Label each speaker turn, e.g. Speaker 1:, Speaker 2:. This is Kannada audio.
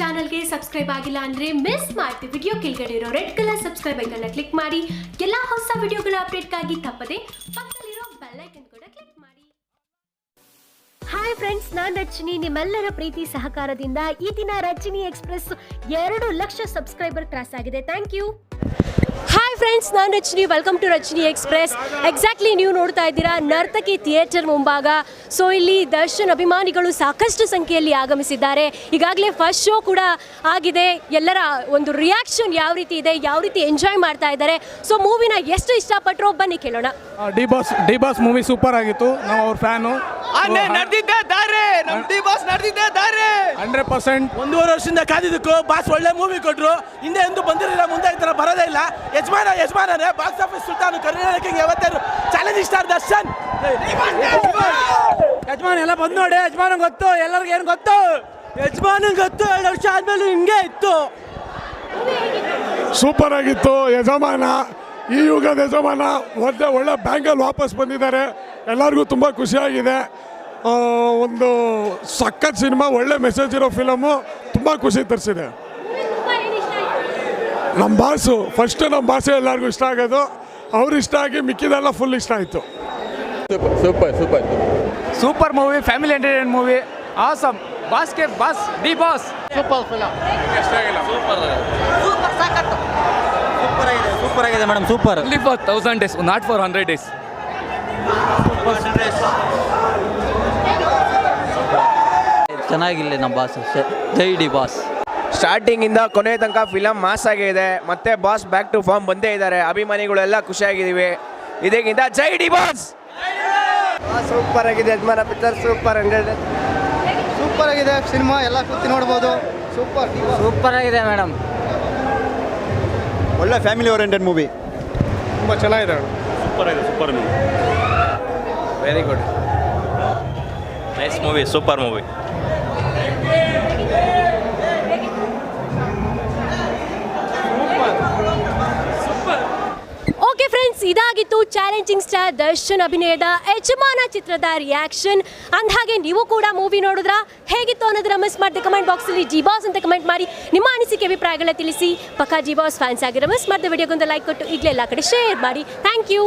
Speaker 1: ಚಾನಲ್ಗೆ ಸಬ್ಸ್ಕ್ರೈಬ್ ಆಗಿಲ್ಲ ಅಂದ್ರೆ ಮಿಸ್ ಮಾಡ್ತೀವಿ ವಿಡಿಯೋ ಕೆಳಗಡೆ ಇರೋ ರೆಡ್ ಕಲರ್ ಸಬ್ಸ್ಕ್ರೈಬ್ ಐಕನ್ನ ಕ್ಲಿಕ್ ಮಾಡಿ. ಎಲ್ಲಾ ಹೊಸ ವಿಡಿಯೋಗಳ ಅಪ್ಡೇಟ್ಗಾಗಿ ತಪ್ಪದೆ ಪಕ್ಕದಲ್ಲಿರೋ ಬೆಲ್ ಐಕನ್ ಕೂಡ ಕ್ಲಿಕ್ ಮಾಡಿ. ಹಾಯ್ ಫ್ರೆಂಡ್ಸ್ ನಾನು ರಜಿನಿ. ನಿಮ್ಮೆಲ್ಲರ ಪ್ರೀತಿ ಸಹಕಾರದಿಂದ ಈ ದಿನ ರಜಿನಿ ಎಕ್ಸ್ಪ್ರೆಸ್ ಎರಡು ಲಕ್ಷ ಸಬ್ಸ್ಕ್ರೈಬರ್ ಕ್ರಾಸ್ ಆಗಿದೆ ಥ್ಯಾಂಕ್ ಯು ಹಾಯ್ ಫ್ರೆಂಡ್ಸ್ ನಾನು Rachani welcome to Rachani Express exactly ನೀವು ನೋಡ್ತಾ ಇದ್ದೀರಾ ನರ್ತಕಿ ಥಿಯೇಟರ್ ಮುಂಭಾಗ. ಸೊ ಇಲ್ಲಿ ದರ್ಶನ್ ಅಭಿಮಾನಿಗಳು ಸಾಕಷ್ಟು ಸಂಖ್ಯೆಯಲ್ಲಿ ಆಗಮಿಸಿದ್ದಾರೆ. ಈಗಾಗಲೇ ಫಸ್ಟ್ ಶೋ ಕೂಡ ಆಗಿದೆ. ಎಲ್ಲರ ಒಂದು ರಿಯಾಕ್ಷನ್ ಯಾವ ರೀತಿ ಇದೆ ಯಾವ ರೀತಿ ಎಂಜಾಯ್ ಮಾಡ್ತಾ ಇದ್ದಾರೆ. ಸೊ ಮೂವಿನ ಎಷ್ಟು ಇಷ್ಟಪಟ್ಟರು ಬನ್ನಿ ಕೇಳೋಣ.
Speaker 2: D boss D boss movie super ಆಗಿತ್ತು. ನಾವು ಅವ್ರ ಫ್ಯಾನು
Speaker 3: ಆನೆ ನಡೆದಿದ್ದೆ ದಾರೆ. ನಮ್ ಡಿ ಬಾಸ್ ನಡೆದಿದ್ದೆ ದಾರೆ.
Speaker 2: Hundred percent.
Speaker 3: ಒಂದೂವರೆ ವರ್ಷದಿಂದ ಕಾದಿದ್ದಕ್ಕೂ ಬಾಸ್ ಒಳ್ಳೆ ಮೂವಿ ಕೊಟ್ಟರು ಹಿಂದೆ ಎಂದು ಬಂದಿರಲಿಲ್ಲ ಮುಂದೆ ಈ ಥರ ಬರೋದೇ ಇಲ್ಲ. ಯಜಮಾನ ಯಜಮಾನನೇ ಬಾಕ್ಸ್ ಆಫೀಸ್ ಸುಲ್ತಾನ್ ಕರ್ನಾಟಕ ಯಾವತ್ತಾರು ಚಾಲೆಂಜ್ ಸ್ಟಾರ್ ದರ್ಶನ್? ಯಜಮಾನ್ ಎಲ್ಲ ಬಂದು ನೋಡಿ ಯಜಮಾನ ಗೊತ್ತು ಎಲ್ಲರಿಗೂ ಏನು ಗೊತ್ತು? ಯಜಮಾನ ಗೊತ್ತು ಎರಡು ವರ್ಷ ಆದ್ಮೇಲೆ ಹಿಂಗೆ ಇತ್ತು.
Speaker 4: ಸೂಪರ್ ಆಗಿತ್ತು ಯಜಮಾನ. ಈ ಯುಗದ ಯಜಮಾನ ಒಳ್ಳೆ ಒಳ್ಳೆ ಬ್ಯಾಂಕಲ್ಲಿ ವಾಪಸ್ ಬಂದಿದ್ದಾರೆ. ಎಲ್ಲರಿಗೂ ತುಂಬ ಖುಷಿಯಾಗಿದೆ. ಒಂದು ಸಖತ್ ಸಿನಿಮಾ ಒಳ್ಳೆ ಮೆಸೇಜ್ ಇರೋ ಫಿಲಮು ತುಂಬ ಖುಷಿ ತರಿಸಿದೆ. ನಮ್ಮ ಬಾಸು ಫಸ್ಟ್ ನಮ್ಮ ಭಾಷೆ ಎಲ್ಲರಿಗೂ ಇಷ್ಟ ಆಗೋದು. ಅವ್ರು ಇಷ್ಟ ಆಗಿ ಮಿಕ್ಕಿದೆಲ್ಲ ಫುಲ್ ಇಷ್ಟ ಆಯಿತು.
Speaker 2: Super super super. Movie family entertain movie awesome ಬಾಸ್ಗೆ boss D boss
Speaker 5: super ಆಗಿದೆ ಮೇಡಮ್ ಸೂಪರ್
Speaker 2: ಅಲ್ಲಿ for thousand days not for hundred days
Speaker 5: ಚೆನ್ನಾಗಿಲ್ಲ ನಮ್ಮ ಬಾಸ್ ಜೈ ಡಿ ಬಾಸ್
Speaker 6: ಸ್ಟಾರ್ಟಿಂಗ್ ಇಂದ ಕೊನೆ ತನಕ ಫಿಲಮ್ ಮಾಸ್ ಆಗಿದೆ ಮತ್ತೆ ಬಾಸ್ ಬ್ಯಾಕ್ ಟು ಫಾರ್ಮ್ ಬಂದೇ ಇದ್ದಾರೆ. ಅಭಿಮಾನಿಗಳೆಲ್ಲ ಖುಷಿಯಾಗಿದ್ದೀವಿ. ಇದಕ್ಕಿಂತ ಜೈ ಡಿ ಬಾಸ್
Speaker 7: ಸೂಪರ್ ಆಗಿದೆ Yajamana picture super hundred super ಆಗಿದೆ ಸಿನಿಮಾ ಎಲ್ಲ ಕೂತಿ ನೋಡ್ಬೋದು. ಸೂಪರ್
Speaker 5: ಸೂಪರ್ ಆಗಿದೆ ಮೇಡಮ್
Speaker 7: ಒಳ್ಳೆ ಫ್ಯಾಮಿಲಿ ಓರಿಯಂಟೆಡ್ ಮೂವಿ
Speaker 4: ತುಂಬ ಚೆನ್ನಾಗಿದೆ ಸೂಪರ್ ಆಗಿದೆ super movie
Speaker 6: very good
Speaker 8: nice movie super movie
Speaker 1: ಇದಾಗಿತ್ತು ಚಾಲೆಂಜಿಂಗ್ ಸ್ಟಾರ್ ದರ್ಶನ್ ಅಭಿನಯದ ಯಜಮಾನ ಚಿತ್ರದ ರಿಯಾಕ್ಷನ್ ಅಂದಹಾಗೆ ನೀವು ಕೂಡ ಮೂವಿ ನೋಡಿದ್ರ? ಹೇಗಿತ್ತು ಅನ್ನೋದನ್ನ ಮಿಸ್ ಮಾಡಿದೆ ಕಮೆಂಟ್ ಬಾಕ್ಸಲ್ಲಿ ಜಿ ಬಾಸ್ ಅಂತ ಕಮೆಂಟ್ ಮಾಡಿ. ನಿಮ್ಮ ಅನಿಸಿಕೆ, ಅಭಿಪ್ರಾಯಗಳನ್ನ ತಿಳಿಸಿ. ಪಕ್ಕಾ ಜಿ ಬಾಸ್ ಫ್ಯಾನ್ಸ್ ಆಗಿರೋ ಮಿಸ್ ಮಾಡಿದ ವಿಡಿಯೋಗೊಂದು ಲೈಕ್ ಕೊಟ್ಟು ಈಗಲೇ ಎಲ್ಲ ಕಡೆ ಶೇರ್ ಮಾಡಿ. Thank you